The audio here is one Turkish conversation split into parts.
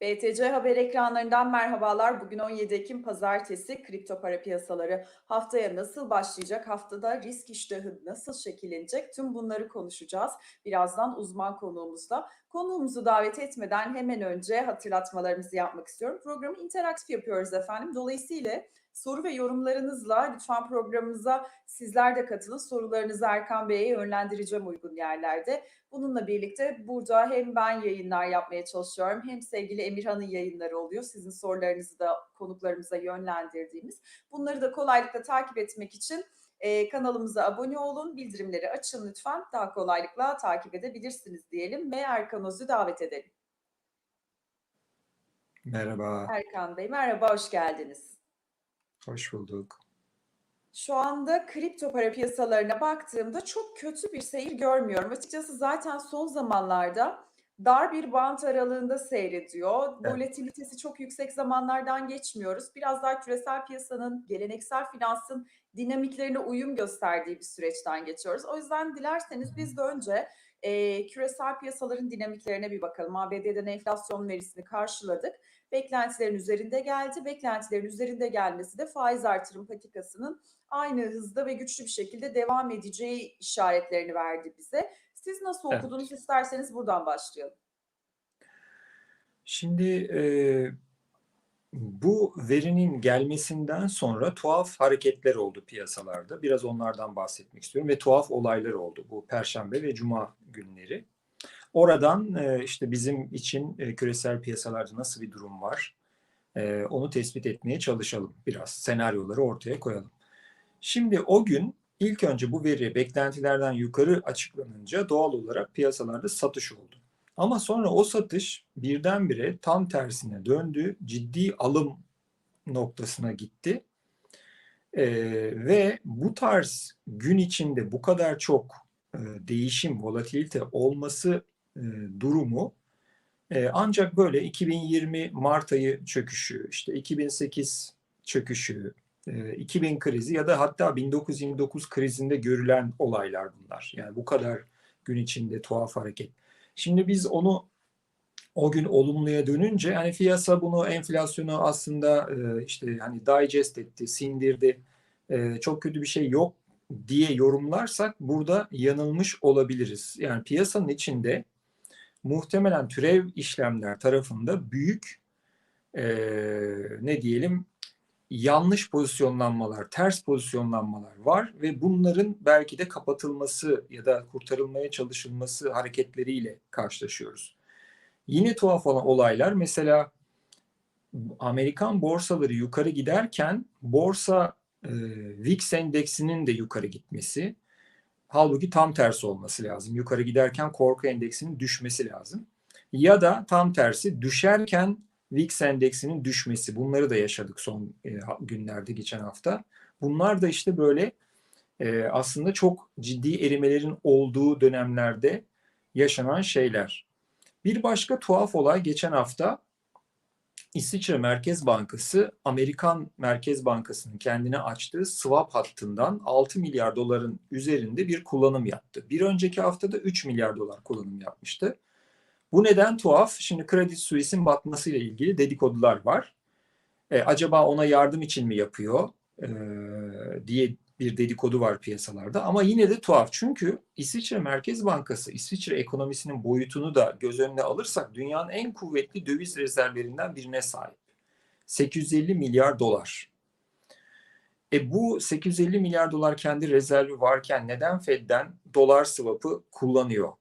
BTC Haber ekranlarından merhabalar. Bugün 17 Ekim Pazartesi kripto para piyasaları haftaya nasıl başlayacak? Haftada risk iştahı nasıl şekillenecek? Tüm bunları konuşacağız. Birazdan uzman konuğumuzla. Konuğumuzu davet etmeden hemen önce hatırlatmalarımızı yapmak istiyorum. Programı interaktif yapıyoruz efendim. Dolayısıyla soru ve yorumlarınızla lütfen programımıza sizler de katılın. Sorularınızı Erkan Bey'e yönlendireceğim uygun yerlerde. Bununla birlikte burada hem ben yayınlar yapmaya çalışıyorum hem sevgili Emirhan'ın yayınları oluyor. Sizin sorularınızı da konuklarımıza yönlendirdiğimiz. Bunları da kolaylıkla takip etmek için e, kanalımıza abone olun, bildirimleri açın lütfen. Daha kolaylıkla takip edebilirsiniz diyelim ve Erkan Öz'ü davet edelim. Merhaba, Erkan Bey merhaba, hoş geldiniz. Hoş bulduk. Şu anda kripto para piyasalarına baktığımda çok kötü bir seyir görmüyorum. Açıkçası zaten son zamanlarda dar bir bant aralığında seyrediyor. Evet. Volatilitesi çok yüksek zamanlardan geçmiyoruz. Biraz daha küresel piyasanın, geleneksel finansın dinamiklerine uyum gösterdiği bir süreçten geçiyoruz. O yüzden dilerseniz biz de önce e, küresel piyasaların dinamiklerine bir bakalım. ABD'den enflasyon verisini karşıladık. Beklentilerin üzerinde geldi. Beklentilerin üzerinde gelmesi de faiz artırım patikasının aynı hızda ve güçlü bir şekilde devam edeceği işaretlerini verdi bize. Siz nasıl Evet. okudunuz isterseniz buradan başlayalım. Şimdi e, bu verinin gelmesinden sonra tuhaf hareketler oldu piyasalarda. Biraz onlardan bahsetmek istiyorum ve tuhaf olaylar oldu bu Perşembe ve Cuma günleri. Oradan e, işte bizim için e, küresel piyasalarda nasıl bir durum var e, onu tespit etmeye çalışalım biraz. Senaryoları ortaya koyalım. Şimdi o gün ilk önce bu veri beklentilerden yukarı açıklanınca doğal olarak piyasalarda satış oldu. Ama sonra o satış birdenbire tam tersine döndü. Ciddi alım noktasına gitti. Ee, ve bu tarz gün içinde bu kadar çok e, değişim, volatilite olması e, durumu e, ancak böyle 2020 Mart ayı çöküşü, işte 2008 çöküşü, e, 2000 krizi ya da hatta 1929 krizinde görülen olaylar bunlar. Yani bu kadar gün içinde tuhaf hareket. Şimdi biz onu o gün olumluya dönünce hani piyasa bunu enflasyonu aslında e, işte hani digest etti, sindirdi. E, çok kötü bir şey yok diye yorumlarsak burada yanılmış olabiliriz. Yani piyasanın içinde muhtemelen türev işlemler tarafında büyük e, ne diyelim yanlış pozisyonlanmalar, ters pozisyonlanmalar var ve bunların belki de kapatılması ya da kurtarılmaya çalışılması hareketleriyle karşılaşıyoruz. Yine tuhaf olan olaylar mesela Amerikan borsaları yukarı giderken borsa e, VIX endeksinin de yukarı gitmesi halbuki tam tersi olması lazım. Yukarı giderken korku endeksinin düşmesi lazım. Ya da tam tersi düşerken VIX endeksinin düşmesi. Bunları da yaşadık son e, günlerde geçen hafta. Bunlar da işte böyle e, aslında çok ciddi erimelerin olduğu dönemlerde yaşanan şeyler. Bir başka tuhaf olay geçen hafta İsviçre Merkez Bankası Amerikan Merkez Bankası'nın kendine açtığı swap hattından 6 milyar doların üzerinde bir kullanım yaptı. Bir önceki haftada 3 milyar dolar kullanım yapmıştı. Bu neden tuhaf? Şimdi Credit Suisse'in batmasıyla ilgili dedikodular var. E, acaba ona yardım için mi yapıyor e, diye bir dedikodu var piyasalarda. Ama yine de tuhaf. Çünkü İsviçre Merkez Bankası İsviçre ekonomisinin boyutunu da göz önüne alırsak dünyanın en kuvvetli döviz rezervlerinden birine sahip. 850 milyar dolar. E bu 850 milyar dolar kendi rezervi varken neden Fed'den dolar swap'ı kullanıyor?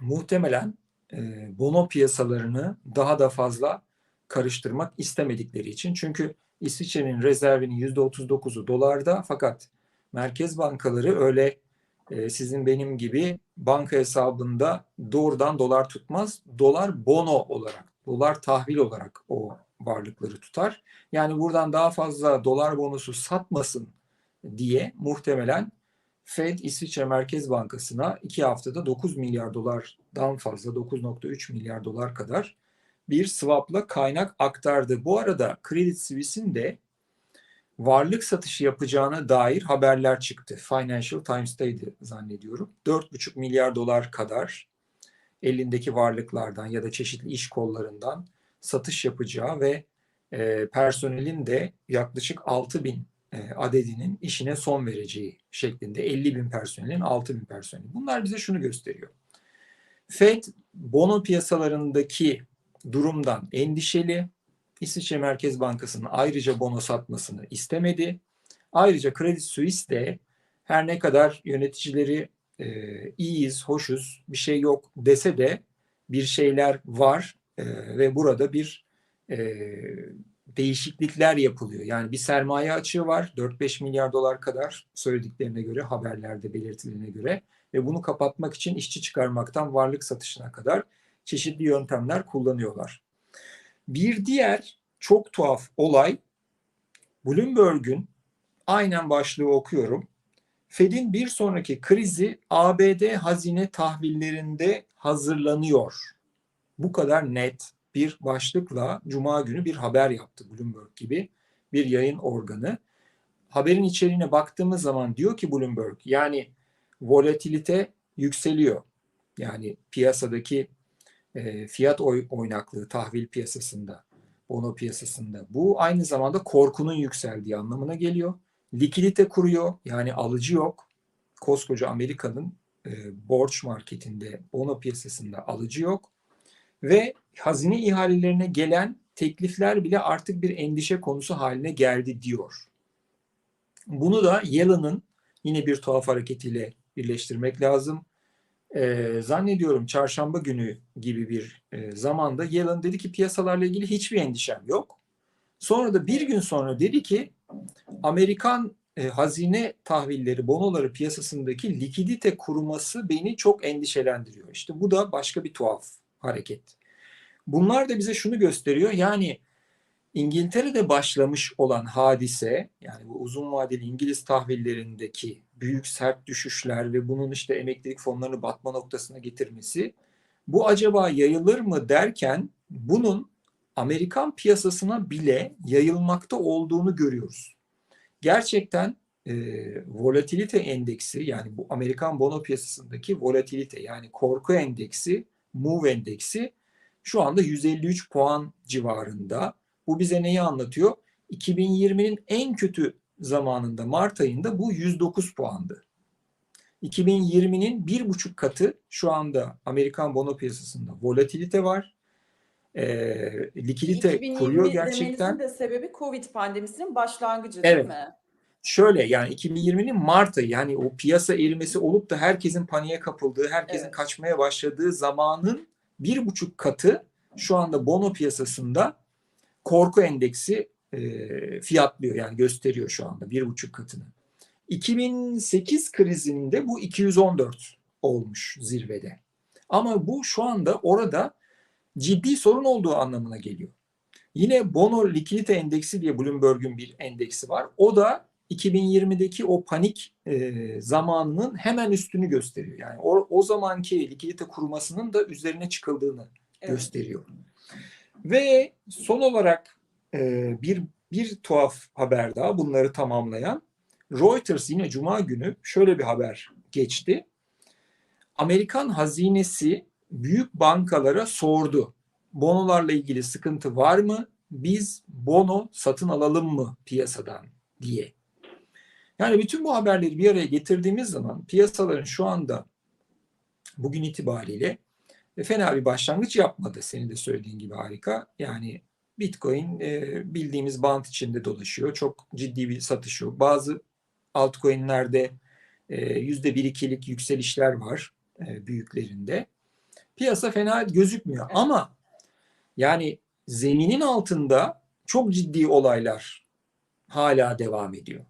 Muhtemelen e, bono piyasalarını daha da fazla karıştırmak istemedikleri için. Çünkü İsviçre'nin rezervinin %39'u dolarda fakat merkez bankaları öyle e, sizin benim gibi banka hesabında doğrudan dolar tutmaz. Dolar bono olarak, dolar tahvil olarak o varlıkları tutar. Yani buradan daha fazla dolar bonosu satmasın diye muhtemelen Fed İsviçre Merkez Bankası'na iki haftada 9 milyar dolardan fazla 9.3 milyar dolar kadar bir swap'la kaynak aktardı. Bu arada Credit Suisse'in de varlık satışı yapacağına dair haberler çıktı. Financial Times'taydı zannediyorum. 4,5 milyar dolar kadar elindeki varlıklardan ya da çeşitli iş kollarından satış yapacağı ve e, personelin de yaklaşık 6 bin e, adedinin işine son vereceği şeklinde 50 bin personelin 6 bin personeli. Bunlar bize şunu gösteriyor. Fed bono piyasalarındaki durumdan endişeli. İsviçre Merkez Bankası'nın ayrıca bono satmasını istemedi. Ayrıca Credit Suisse de her ne kadar yöneticileri e, iyiyiz, hoşuz, bir şey yok dese de bir şeyler var e, ve burada bir e, değişiklikler yapılıyor. Yani bir sermaye açığı var 4-5 milyar dolar kadar söylediklerine göre haberlerde belirtilene göre ve bunu kapatmak için işçi çıkarmaktan varlık satışına kadar çeşitli yöntemler kullanıyorlar. Bir diğer çok tuhaf olay Bloomberg'un aynen başlığı okuyorum. Fed'in bir sonraki krizi ABD hazine tahvillerinde hazırlanıyor. Bu kadar net bir başlıkla Cuma günü bir haber yaptı Bloomberg gibi bir yayın organı. Haberin içeriğine baktığımız zaman diyor ki Bloomberg yani volatilite yükseliyor. Yani piyasadaki e, fiyat oy, oynaklığı tahvil piyasasında, bono piyasasında. Bu aynı zamanda korkunun yükseldiği anlamına geliyor. Likidite kuruyor yani alıcı yok. Koskoca Amerika'nın e, borç marketinde, bono piyasasında alıcı yok. Ve hazine ihalelerine gelen teklifler bile artık bir endişe konusu haline geldi diyor. Bunu da Yellen'ın yine bir tuhaf hareketiyle birleştirmek lazım. Ee, zannediyorum çarşamba günü gibi bir e, zamanda Yellen dedi ki piyasalarla ilgili hiçbir endişem yok. Sonra da bir gün sonra dedi ki Amerikan e, hazine tahvilleri, bonoları piyasasındaki likidite kuruması beni çok endişelendiriyor. İşte bu da başka bir tuhaf hareket. Bunlar da bize şunu gösteriyor. Yani İngiltere'de başlamış olan hadise yani bu uzun vadeli İngiliz tahvillerindeki büyük sert düşüşler ve bunun işte emeklilik fonlarını batma noktasına getirmesi bu acaba yayılır mı derken bunun Amerikan piyasasına bile yayılmakta olduğunu görüyoruz. Gerçekten e, volatilite endeksi yani bu Amerikan bono piyasasındaki volatilite yani korku endeksi, move endeksi şu anda 153 puan civarında. Bu bize neyi anlatıyor? 2020'nin en kötü zamanında Mart ayında bu 109 puandı. 2020'nin bir buçuk katı şu anda Amerikan bono piyasasında volatilite var. E, likidite 2020 kuruyor gerçekten. de sebebi Covid pandemisinin başlangıcı Evet. değil mi? Şöyle yani 2020'nin Mart ayı yani o piyasa erimesi olup da herkesin paniğe kapıldığı, herkesin Evet. kaçmaya başladığı zamanın bir buçuk katı şu anda bono piyasasında korku endeksi e, fiyatlıyor yani gösteriyor şu anda bir buçuk katını. 2008 krizinde bu 214 olmuş zirvede. Ama bu şu anda orada ciddi sorun olduğu anlamına geliyor. Yine Bono Likidite Endeksi diye Bloomberg'un bir endeksi var. O da 2020'deki o panik e, zamanının hemen üstünü gösteriyor. Yani o, o zamanki likidite kurumasının da üzerine çıkıldığını Evet. gösteriyor. Ve son olarak e, bir bir tuhaf haber daha bunları tamamlayan Reuters yine Cuma günü şöyle bir haber geçti. Amerikan hazinesi büyük bankalara sordu. Bonolarla ilgili sıkıntı var mı? Biz bono satın alalım mı piyasadan diye. Yani bütün bu haberleri bir araya getirdiğimiz zaman piyasaların şu anda bugün itibariyle e, fena bir başlangıç yapmadı. Senin de söylediğin gibi harika. Yani Bitcoin e, bildiğimiz bant içinde dolaşıyor. Çok ciddi bir satış yok. Bazı altcoin'lerde e, yüzde bir ikilik yükselişler var e, büyüklerinde. Piyasa fena gözükmüyor Evet. ama yani zeminin altında çok ciddi olaylar hala devam ediyor.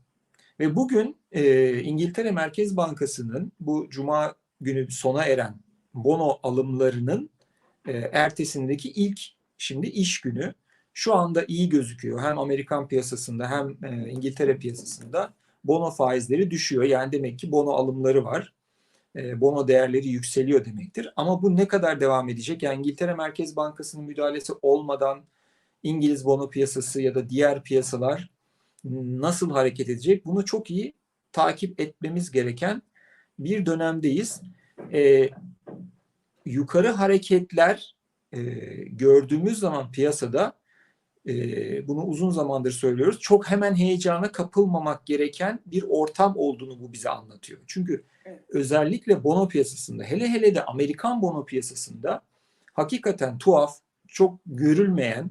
Ve bugün e, İngiltere Merkez Bankası'nın bu cuma günü sona eren bono alımlarının e, ertesindeki ilk şimdi iş günü şu anda iyi gözüküyor. Hem Amerikan piyasasında hem e, İngiltere piyasasında bono faizleri düşüyor. Yani demek ki bono alımları var. E, bono değerleri yükseliyor demektir. Ama bu ne kadar devam edecek? Yani İngiltere Merkez Bankası'nın müdahalesi olmadan İngiliz bono piyasası ya da diğer piyasalar nasıl hareket edecek? Bunu çok iyi takip etmemiz gereken bir dönemdeyiz. E, yukarı hareketler e, gördüğümüz zaman piyasada e, bunu uzun zamandır söylüyoruz. Çok hemen heyecana kapılmamak gereken bir ortam olduğunu bu bize anlatıyor. Çünkü Evet. özellikle bono piyasasında hele hele de Amerikan bono piyasasında hakikaten tuhaf, çok görülmeyen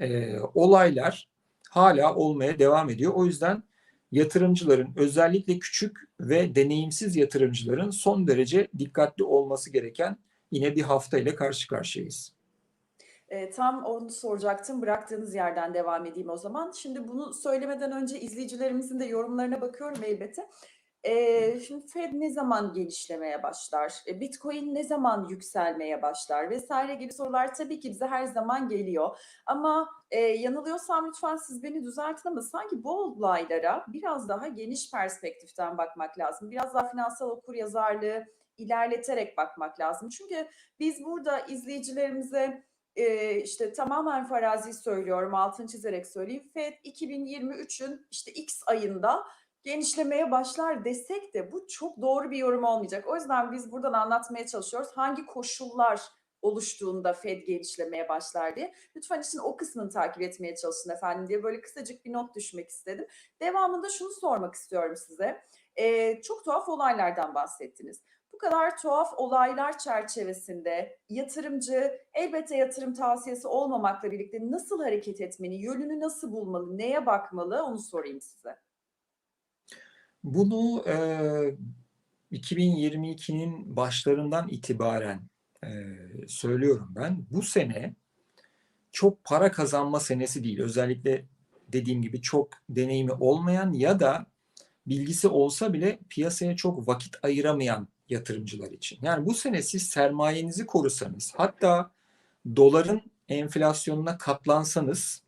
e, olaylar hala olmaya devam ediyor. O yüzden yatırımcıların özellikle küçük ve deneyimsiz yatırımcıların son derece dikkatli olması gereken yine bir hafta ile karşı karşıyayız. E, tam onu soracaktım. Bıraktığınız yerden devam edeyim o zaman. Şimdi bunu söylemeden önce izleyicilerimizin de yorumlarına bakıyorum elbette. E, şimdi Fed ne zaman genişlemeye başlar? E, Bitcoin ne zaman yükselmeye başlar? Vesaire gibi sorular tabii ki bize her zaman geliyor. Ama e, yanılıyorsam lütfen siz beni düzeltin ama sanki bu olaylara biraz daha geniş perspektiften bakmak lazım. Biraz daha finansal okur yazarlığı ilerleterek bakmak lazım. Çünkü biz burada izleyicilerimize e, işte tamamen farazi söylüyorum, altını çizerek söyleyeyim. Fed 2023'ün işte X ayında genişlemeye başlar desek de bu çok doğru bir yorum olmayacak. O yüzden biz buradan anlatmaya çalışıyoruz. Hangi koşullar oluştuğunda Fed genişlemeye başlar diye. Lütfen işin o kısmını takip etmeye çalışın efendim diye böyle kısacık bir not düşmek istedim. Devamında şunu sormak istiyorum size. Ee, çok tuhaf olaylardan bahsettiniz. Bu kadar tuhaf olaylar çerçevesinde yatırımcı elbette yatırım tavsiyesi olmamakla birlikte nasıl hareket etmeli, yönünü nasıl bulmalı, neye bakmalı onu sorayım size. Bunu e, 2022'nin başlarından itibaren e, söylüyorum ben. Bu sene çok para kazanma senesi değil. Özellikle dediğim gibi çok deneyimi olmayan ya da bilgisi olsa bile piyasaya çok vakit ayıramayan yatırımcılar için. Yani bu sene siz sermayenizi korusanız hatta doların enflasyonuna katlansanız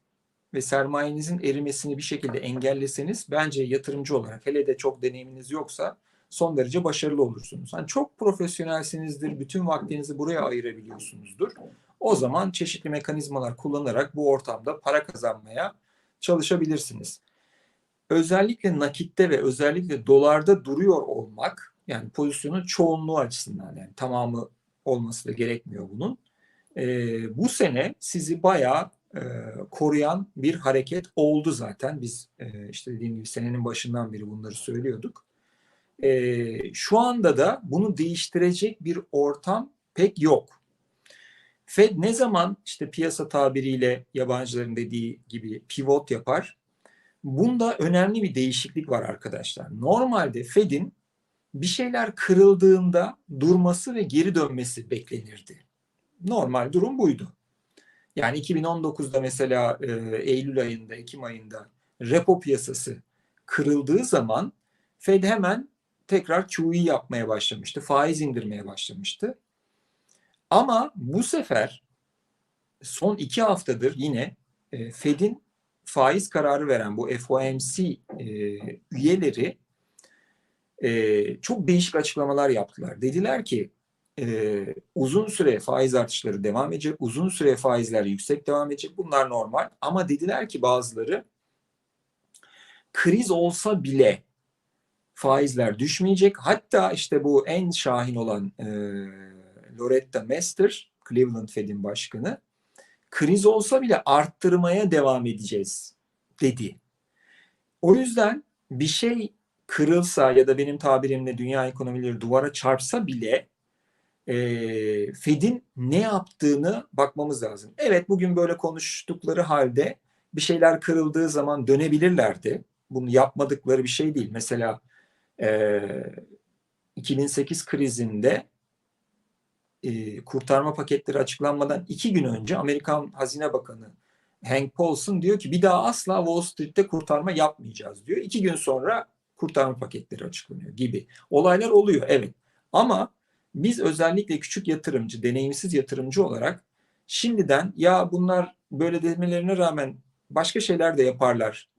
ve sermayenizin erimesini bir şekilde engelleseniz bence yatırımcı olarak hele de çok deneyiminiz yoksa son derece başarılı olursunuz. Hani çok profesyonelsinizdir, bütün vaktinizi buraya ayırabiliyorsunuzdur. O zaman çeşitli mekanizmalar kullanarak bu ortamda para kazanmaya çalışabilirsiniz. Özellikle nakitte ve özellikle dolarda duruyor olmak yani pozisyonun çoğunluğu açısından yani tamamı olması da gerekmiyor bunun. Ee, bu sene sizi bayağı e, koruyan bir hareket oldu zaten. Biz e, işte dediğim gibi senenin başından beri bunları söylüyorduk. E, şu anda da bunu değiştirecek bir ortam pek yok. Fed ne zaman işte piyasa tabiriyle yabancıların dediği gibi pivot yapar? Bunda önemli bir değişiklik var arkadaşlar. Normalde Fed'in bir şeyler kırıldığında durması ve geri dönmesi beklenirdi. Normal durum buydu. Yani 2019'da mesela e, Eylül ayında, Ekim ayında repo piyasası kırıldığı zaman Fed hemen tekrar QE yapmaya başlamıştı. Faiz indirmeye başlamıştı. Ama bu sefer son iki haftadır yine e, Fed'in faiz kararı veren bu FOMC e, üyeleri e, çok değişik açıklamalar yaptılar. Dediler ki e, uzun süre faiz artışları devam edecek, uzun süre faizler yüksek devam edecek. Bunlar normal. Ama dediler ki bazıları kriz olsa bile faizler düşmeyecek. Hatta işte bu en şahin olan e, Loretta Mester, Cleveland Fed'in başkanı, kriz olsa bile arttırmaya devam edeceğiz dedi. O yüzden bir şey kırılsa ya da benim tabirimle dünya ekonomileri duvara çarpsa bile e, Fed'in ne yaptığını bakmamız lazım. Evet bugün böyle konuştukları halde bir şeyler kırıldığı zaman dönebilirlerdi. Bunu yapmadıkları bir şey değil. Mesela e, 2008 krizinde e, kurtarma paketleri açıklanmadan iki gün önce Amerikan Hazine Bakanı Hank Paulson diyor ki bir daha asla Wall Street'te kurtarma yapmayacağız diyor. İki gün sonra kurtarma paketleri açıklanıyor gibi. Olaylar oluyor evet. Ama biz özellikle küçük yatırımcı, deneyimsiz yatırımcı olarak şimdiden ya bunlar böyle demelerine rağmen başka şeyler de yaparlar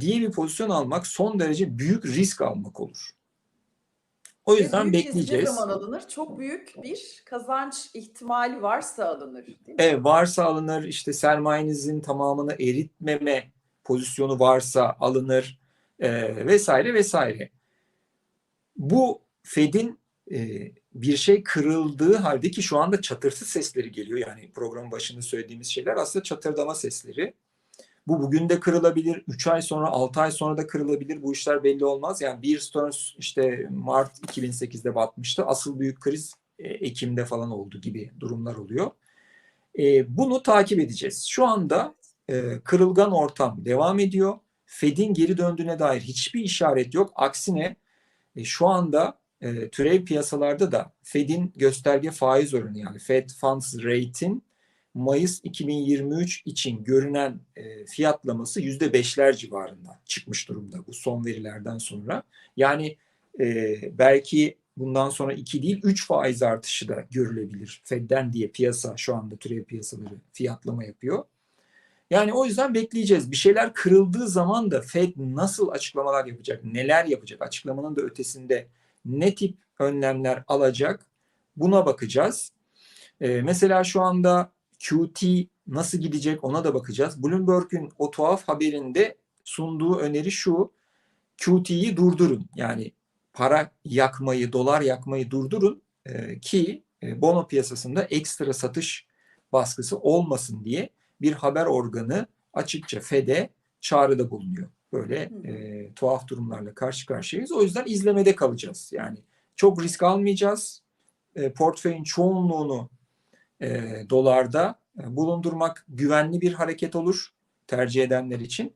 diye bir pozisyon almak son derece büyük risk almak olur. O yüzden büyük bekleyeceğiz. Ne zaman alınır? Çok büyük bir kazanç ihtimali varsa alınır. Değil mi? Evet, varsa alınır, işte sermayenizin tamamını eritmeme pozisyonu varsa alınır e, vesaire vesaire. Bu Fed'in e, bir şey kırıldığı halde ki şu anda çatırtı sesleri geliyor. Yani programın başında söylediğimiz şeyler aslında çatırdama sesleri. Bu bugün de kırılabilir, 3 ay sonra, 6 ay sonra da kırılabilir. Bu işler belli olmaz. Yani Bear Stearns işte Mart 2008'de batmıştı. Asıl büyük kriz e, Ekim'de falan oldu gibi durumlar oluyor. E, bunu takip edeceğiz. Şu anda e, kırılgan ortam devam ediyor. Fed'in geri döndüğüne dair hiçbir işaret yok. Aksine e, şu anda e, türev piyasalarda da Fed'in gösterge faiz oranı yani Fed Funds Rate'in Mayıs 2023 için görünen e, fiyatlaması yüzde beşler civarında çıkmış durumda bu son verilerden sonra. Yani e, belki bundan sonra 2 değil 3 faiz artışı da görülebilir Fed'den diye piyasa şu anda türev piyasaları fiyatlama yapıyor. Yani o yüzden bekleyeceğiz. Bir şeyler kırıldığı zaman da Fed nasıl açıklamalar yapacak, neler yapacak, açıklamanın da ötesinde ne tip önlemler alacak buna bakacağız. Ee, mesela şu anda QT nasıl gidecek ona da bakacağız. Bloomberg'ün o tuhaf haberinde sunduğu öneri şu. QT'yi durdurun. Yani para yakmayı, dolar yakmayı durdurun e, ki e, bono piyasasında ekstra satış baskısı olmasın diye bir haber organı açıkça FED'e çağrıda bulunuyor. Böyle e, tuhaf durumlarla karşı karşıyayız. O yüzden izlemede kalacağız. Yani çok risk almayacağız. E, portföyün çoğunluğunu e, dolarda e, bulundurmak güvenli bir hareket olur tercih edenler için.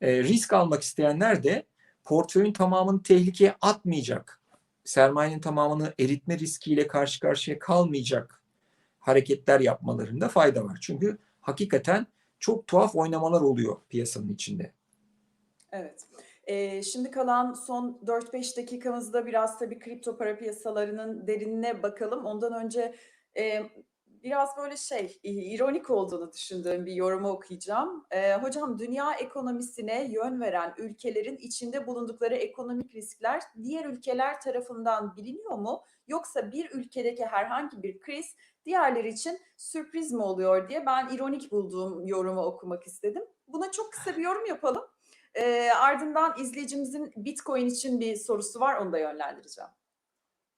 E, risk almak isteyenler de portföyün tamamını tehlikeye atmayacak, sermayenin tamamını eritme riskiyle karşı karşıya kalmayacak hareketler yapmalarında fayda var. Çünkü hakikaten çok tuhaf oynamalar oluyor piyasanın içinde. Evet. Ee, şimdi kalan son 4-5 dakikamızda biraz tabii kripto para piyasalarının derinine bakalım. Ondan önce e, biraz böyle şey ironik olduğunu düşündüğüm bir yorumu okuyacağım. Ee, hocam dünya ekonomisine yön veren ülkelerin içinde bulundukları ekonomik riskler diğer ülkeler tarafından biliniyor mu? Yoksa bir ülkedeki herhangi bir kriz diğerleri için sürpriz mi oluyor diye ben ironik bulduğum yorumu okumak istedim. Buna çok kısa bir yorum yapalım. E, ardından izleyicimizin Bitcoin için bir sorusu var, onu da yönlendireceğim.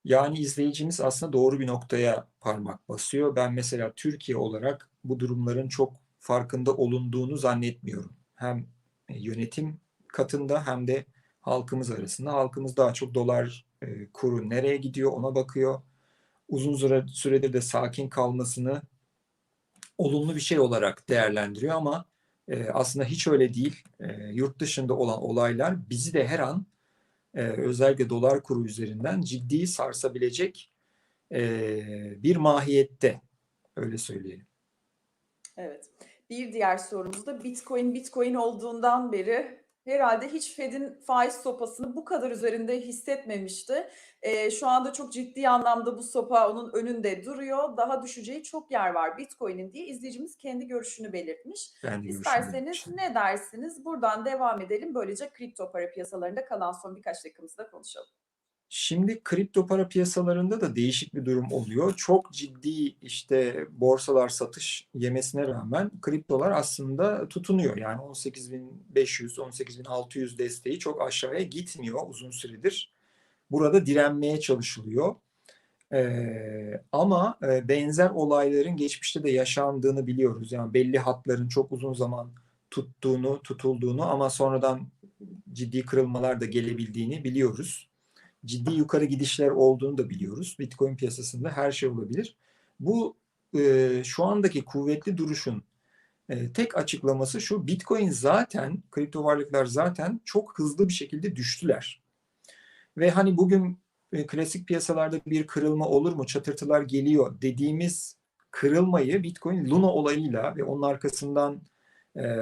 Yani izleyicimiz aslında doğru bir noktaya parmak basıyor. Ben mesela Türkiye olarak bu durumların çok farkında olunduğunu zannetmiyorum. Hem yönetim katında hem de halkımız arasında. Halkımız daha çok dolar e, kuru nereye gidiyor ona bakıyor. Uzun süre, süredir de sakin kalmasını olumlu bir şey olarak değerlendiriyor ama e, aslında hiç öyle değil. E, yurt dışında olan olaylar bizi de her an e, özellikle dolar kuru üzerinden ciddi sarsabilecek e, bir mahiyette. Öyle söyleyelim. Evet. Bir diğer sorumuz da Bitcoin Bitcoin olduğundan beri herhalde hiç Fed'in faiz sopasını bu kadar üzerinde hissetmemişti. E, şu anda çok ciddi anlamda bu sopa onun önünde duruyor. Daha düşeceği çok yer var Bitcoin'in diye izleyicimiz kendi görüşünü belirtmiş. Kendi İsterseniz ne dersiniz? Buradan devam edelim. Böylece kripto para piyasalarında kalan son birkaç dakikamızda konuşalım. Şimdi kripto para piyasalarında da değişik bir durum oluyor. Çok ciddi işte borsalar satış yemesine rağmen kriptolar aslında tutunuyor. Yani 18.500, 18.600 desteği çok aşağıya gitmiyor uzun süredir. Burada direnmeye çalışılıyor. Ee, ama e, benzer olayların geçmişte de yaşandığını biliyoruz. Yani belli hatların çok uzun zaman tuttuğunu, tutulduğunu ama sonradan ciddi kırılmalar da gelebildiğini biliyoruz ciddi yukarı gidişler olduğunu da biliyoruz. Bitcoin piyasasında her şey olabilir. Bu e, şu andaki kuvvetli duruşun e, tek açıklaması şu. Bitcoin zaten, kripto varlıklar zaten çok hızlı bir şekilde düştüler. Ve hani bugün e, klasik piyasalarda bir kırılma olur mu, çatırtılar geliyor dediğimiz kırılmayı Bitcoin Luna olayıyla ve onun arkasından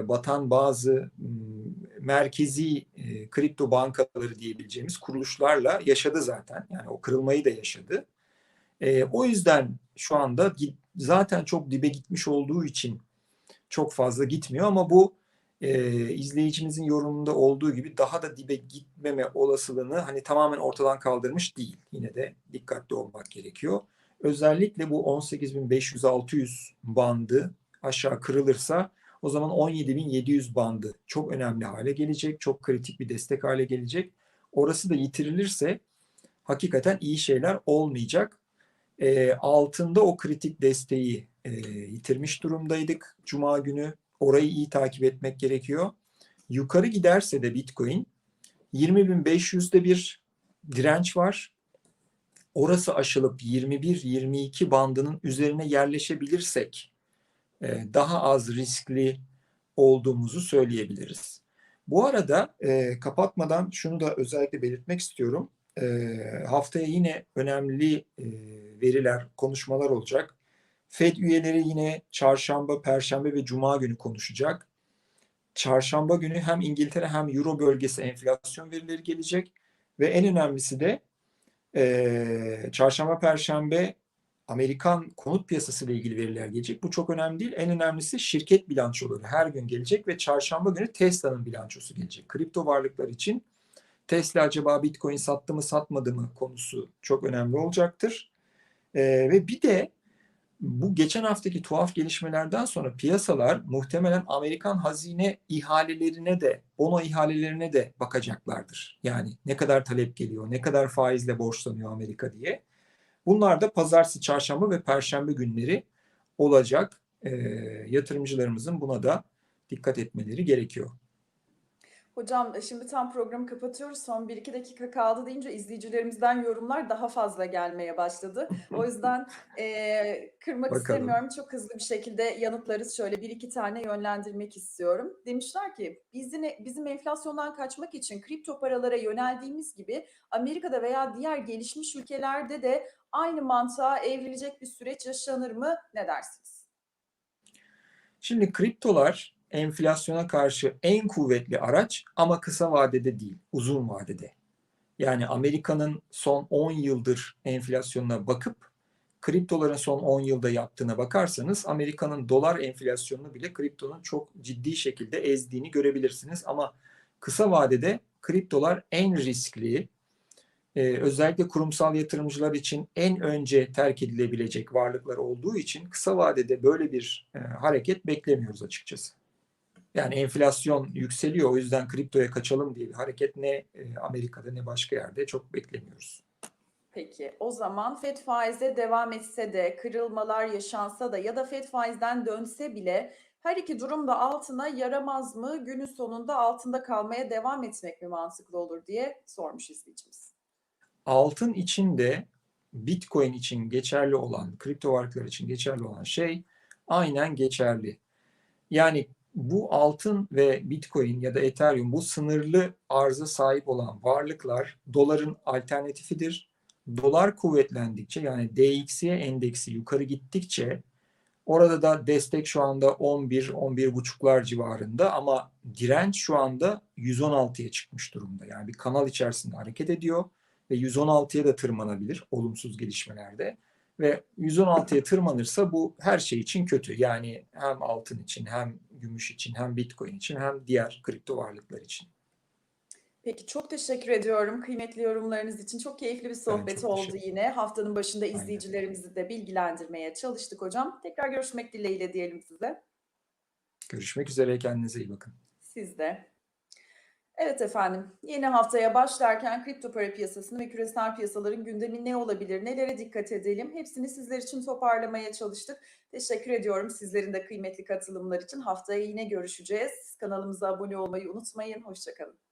batan bazı merkezi e, kripto bankaları diyebileceğimiz kuruluşlarla yaşadı zaten. Yani o kırılmayı da yaşadı. E, o yüzden şu anda zaten çok dibe gitmiş olduğu için çok fazla gitmiyor ama bu e, izleyicimizin yorumunda olduğu gibi daha da dibe gitmeme olasılığını hani tamamen ortadan kaldırmış değil. Yine de dikkatli olmak gerekiyor. Özellikle bu 18.500-600 bandı aşağı kırılırsa o zaman 17.700 bandı çok önemli hale gelecek. Çok kritik bir destek hale gelecek. Orası da yitirilirse hakikaten iyi şeyler olmayacak. E, altında o kritik desteği e, yitirmiş durumdaydık Cuma günü. Orayı iyi takip etmek gerekiyor. Yukarı giderse de Bitcoin 20.500'de bir direnç var. Orası aşılıp 21-22 bandının üzerine yerleşebilirsek daha az riskli olduğumuzu söyleyebiliriz. Bu arada e, kapatmadan şunu da özellikle belirtmek istiyorum. E, haftaya yine önemli e, veriler, konuşmalar olacak. Fed üyeleri yine çarşamba, perşembe ve cuma günü konuşacak. Çarşamba günü hem İngiltere hem Euro bölgesi enflasyon verileri gelecek ve en önemlisi de e, çarşamba, perşembe Amerikan konut piyasası ile ilgili veriler gelecek. Bu çok önemli değil. En önemlisi şirket bilançoları her gün gelecek ve çarşamba günü Tesla'nın bilançosu gelecek. Kripto varlıklar için Tesla acaba Bitcoin sattı mı satmadı mı konusu çok önemli olacaktır. Ee, ve bir de bu geçen haftaki tuhaf gelişmelerden sonra piyasalar muhtemelen Amerikan hazine ihalelerine de, bono ihalelerine de bakacaklardır. Yani ne kadar talep geliyor, ne kadar faizle borçlanıyor Amerika diye. Bunlar da pazartesi, çarşamba ve perşembe günleri olacak. E, yatırımcılarımızın buna da dikkat etmeleri gerekiyor. Hocam şimdi tam programı kapatıyoruz. Son 1-2 dakika kaldı deyince izleyicilerimizden yorumlar daha fazla gelmeye başladı. O yüzden e, kırmak Bakalım. istemiyorum. Çok hızlı bir şekilde yanıtlarız. Şöyle bir iki tane yönlendirmek istiyorum. Demişler ki bizim, bizim enflasyondan kaçmak için kripto paralara yöneldiğimiz gibi Amerika'da veya diğer gelişmiş ülkelerde de aynı mantığa evrilecek bir süreç yaşanır mı? Ne dersiniz? Şimdi kriptolar enflasyona karşı en kuvvetli araç ama kısa vadede değil, uzun vadede. Yani Amerika'nın son 10 yıldır enflasyonuna bakıp kriptoların son 10 yılda yaptığına bakarsanız Amerika'nın dolar enflasyonunu bile kriptonun çok ciddi şekilde ezdiğini görebilirsiniz. Ama kısa vadede kriptolar en riskli, e, özellikle kurumsal yatırımcılar için en önce terk edilebilecek varlıklar olduğu için kısa vadede böyle bir e, hareket beklemiyoruz açıkçası. Yani enflasyon yükseliyor o yüzden kriptoya kaçalım diye bir hareket ne e, Amerika'da ne başka yerde çok beklemiyoruz. Peki o zaman FED faize devam etse de kırılmalar yaşansa da ya da FED faizden dönse bile her iki durum da altına yaramaz mı? Günün sonunda altında kalmaya devam etmek mi mantıklı olur diye sormuş izleyicimiz. Altın içinde Bitcoin için geçerli olan, kripto varlıklar için geçerli olan şey aynen geçerli. Yani bu altın ve Bitcoin ya da Ethereum bu sınırlı arza sahip olan varlıklar doların alternatifidir. Dolar kuvvetlendikçe yani DXY endeksi yukarı gittikçe orada da destek şu anda 11 11,5'lar civarında ama direnç şu anda 116'ya çıkmış durumda. Yani bir kanal içerisinde hareket ediyor ve 116'ya da tırmanabilir olumsuz gelişmelerde ve 116'ya tırmanırsa bu her şey için kötü. Yani hem altın için hem gümüş için hem bitcoin için hem diğer kripto varlıklar için. Peki çok teşekkür ediyorum kıymetli yorumlarınız için. Çok keyifli bir sohbet oldu yine. Haftanın başında Aynen. izleyicilerimizi de bilgilendirmeye çalıştık hocam. Tekrar görüşmek dileğiyle diyelim size. Görüşmek üzere kendinize iyi bakın. Siz de. Evet efendim, yeni haftaya başlarken kripto para piyasasının ve küresel piyasaların gündemi ne olabilir, nelere dikkat edelim? Hepsini sizler için toparlamaya çalıştık. Teşekkür ediyorum sizlerin de kıymetli katılımlar için. Haftaya yine görüşeceğiz. Kanalımıza abone olmayı unutmayın. Hoşçakalın.